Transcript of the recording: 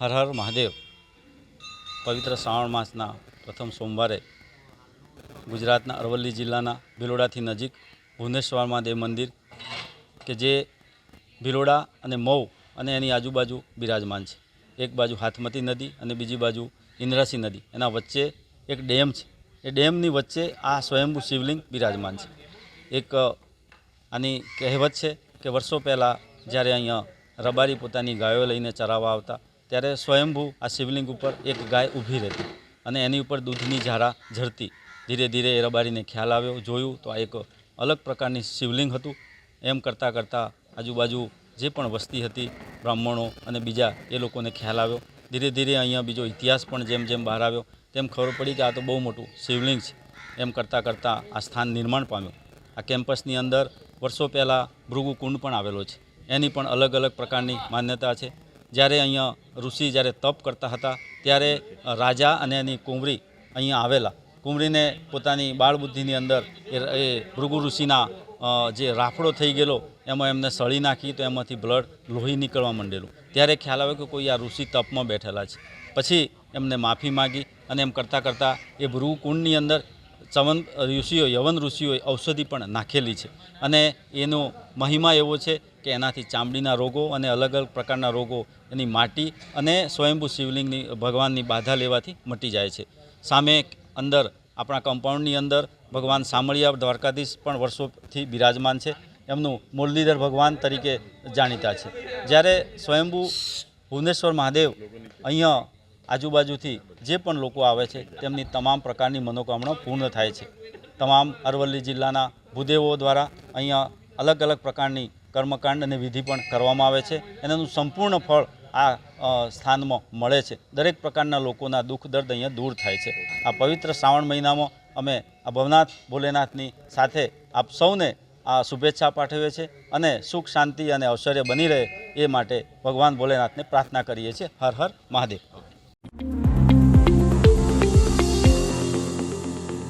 હર હર મહાદેવ. પવિત્ર શ્રાવણ માસના પ્રથમ સોમવારે ગુજરાતના અરવલ્લી જિલ્લાના ભિલોડાથી નજીક ભુવનેશ્વર મહાદેવ મંદિર કે જે ભિલોડા અને મઉ અને એની આજુબાજુ બિરાજમાન છે. એક બાજુ હાથમતી નદી અને બીજી બાજુ ઇન્દ્રાસી નદી. એના વચ્ચે એક ડેમ છે. એ ડેમની વચ્ચે આ સ્વયંભૂ શિવલિંગ બિરાજમાન છે. એક આની કહેવત છે કે વર્ષો પહેલાં જ્યારે અહીંયા રબારી પોતાની ગાયો લઈને ચરાવવા આવતા ત્યારે સ્વયંભૂ આ શિવલિંગ ઉપર એક ગાય ઊભી રહેતી અને એની ઉપર દૂધની ઝારા ઝરતી. ધીરે ધીરે એ રબારીને ખ્યાલ આવ્યો, જોયું તો આ એક અલગ પ્રકારની શિવલિંગ હતું. એમ કરતાં કરતાં આજુબાજુ જે પણ વસ્તી હતી, બ્રાહ્મણો અને બીજા એ લોકોને ખ્યાલ આવ્યો. ધીરે ધીરે અહીંયા બીજો ઇતિહાસ પણ જેમ જેમ બહાર આવ્યો, તેમ ખબર પડી કે આ તો બહુ મોટું શિવલિંગ છે. એમ કરતાં કરતાં આ સ્થાન નિર્માણ પામ્યું. આ કેમ્પસની અંદર વર્ષો પહેલાં ભૃગુ કુંડ પણ આવેલો છે. એની પણ અલગ અલગ પ્રકારની માન્યતા છે. જ્યારે અહીંયા ઋષિ જ્યારે તપ કરતા હતા, ત્યારે રાજા અને એની કુંવરી અહીંયા આવેલા. કુંવરીને પોતાની બાળબુદ્ધિની અંદર એ ભૃગુ ઋષિના જે રાફડો થઈ ગયેલો, એમાં એમને સળી નાખી તો એમાંથી બ્લડ લોહી નીકળવા માંડેલું. ત્યારે ખ્યાલ આવ્યો કે કોઈ આ ઋષિ તપમાં બેઠેલા છે. પછી એમને માફી માગી અને એમ કરતાં કરતાં એ ભૃગુ કુંડની અંદર ચવન ઋષિઓ, યવન ઋષિઓએ ઔષધિ પણ નાખેલી છે. અને એનો મહિમા એવો છે કે એનાથી ચામડીના રોગો અને અલગ અલગ પ્રકારના રોગો એની માટી અને સ્વયંભૂ શિવલિંગની, ભગવાનની બાધા લેવાથી મટી જાય છે. સામે અંદર, આપણા કમ્પાઉન્ડની અંદર, ભગવાન સામળિયા દ્વારકાધીશ પણ વર્ષોથી બિરાજમાન છે. એમનું મુરલીધર ભગવાન તરીકે જાણીતા છે. જ્યારે સ્વયંભૂ ભુવનેશ્વર મહાદેવ અહીંયા આજુબાજુથી જે પણ લોકો આવે છે, તેમની તમામ પ્રકારની મનોકામના પૂર્ણ થાય છે. તમામ અરવલ્લી જિલ્લાના ભૂદેવો દ્વારા અહીંયા અલગ અલગ પ્રકારની કર્મકાંડ અને વિધિ પણ કરવામાં આવે છે. એનાનું સંપૂર્ણ ફળ આ સ્થાનમાં મળે છે. દરેક પ્રકારના લોકોના દુઃખ દર્દ અહીંયા દૂર થાય છે. આ પવિત્ર શ્રાવણ મહિનામાં અમે આ ભવનાથ ભોલેનાથની સાથે આપ સૌને આ શુભેચ્છા પાઠવીએ છીએ અને સુખ, શાંતિ અને ઐશ્વર્ય બની રહે એ માટે ભગવાન ભોલેનાથને પ્રાર્થના કરીએ છીએ. હર હર મહાદેવ. Thank you.